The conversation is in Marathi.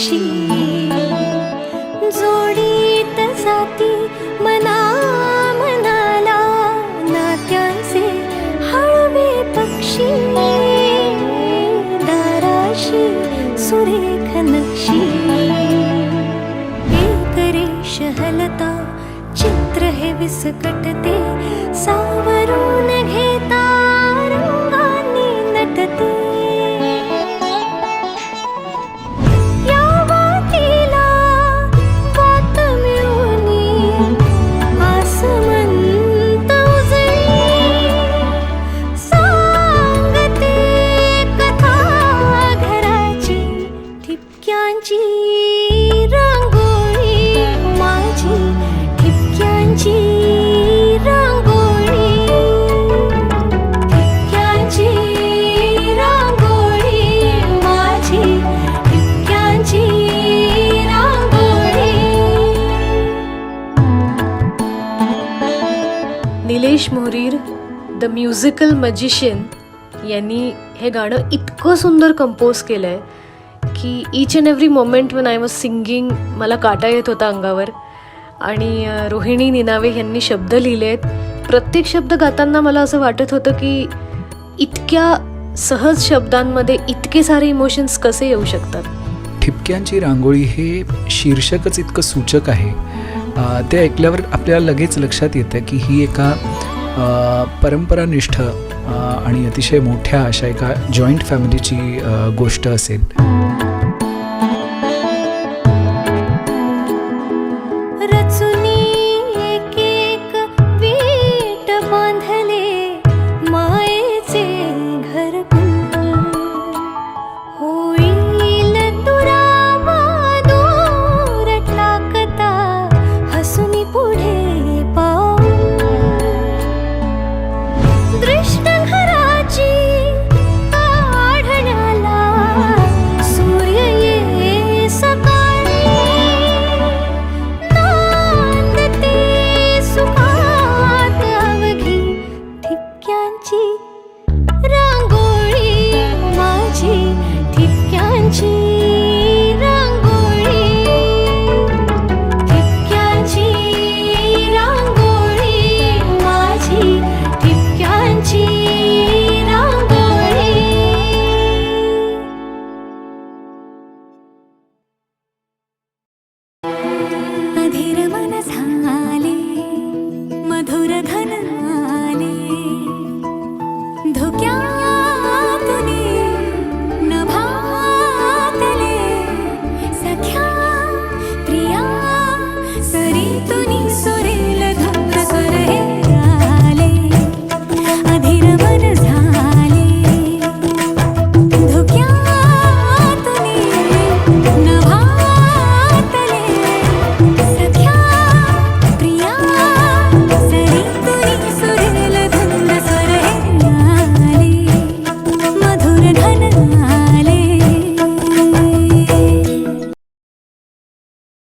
तुझ्याशी जोडीत जाती मना मनाला नात्याचे हळवे पक्षी. दाराशी सुरेख नक्षी. एक रेष हलता चित्र हे विसकटते. साव Nilesh Moharir the musical magician यांनी हे गाणं इतकं सुंदर कंपोज केलं आहे की each and every moment when I was singing मला काटा येत होता अंगावर. आणि रोहिणी निनावे यांनी शब्द लिहिले आहेत प्रत्येक शब्द गाताना मला असं वाटत होतं की इतक्या सहज शब्दांमध्ये इतके सारे इमोशन्स कसे येऊ शकतात? ठिपक्यांची रांगोळी हे शीर्षकच इतकं सूचक आहे. ते ऐकल्यावर आपल्याला लगेच लक्षात येतं की ही एका परंपरानिष्ठ आणि अतिशय मोठ्या अशा एका जॉईंट फॅमिलीची गोष्ट असेल.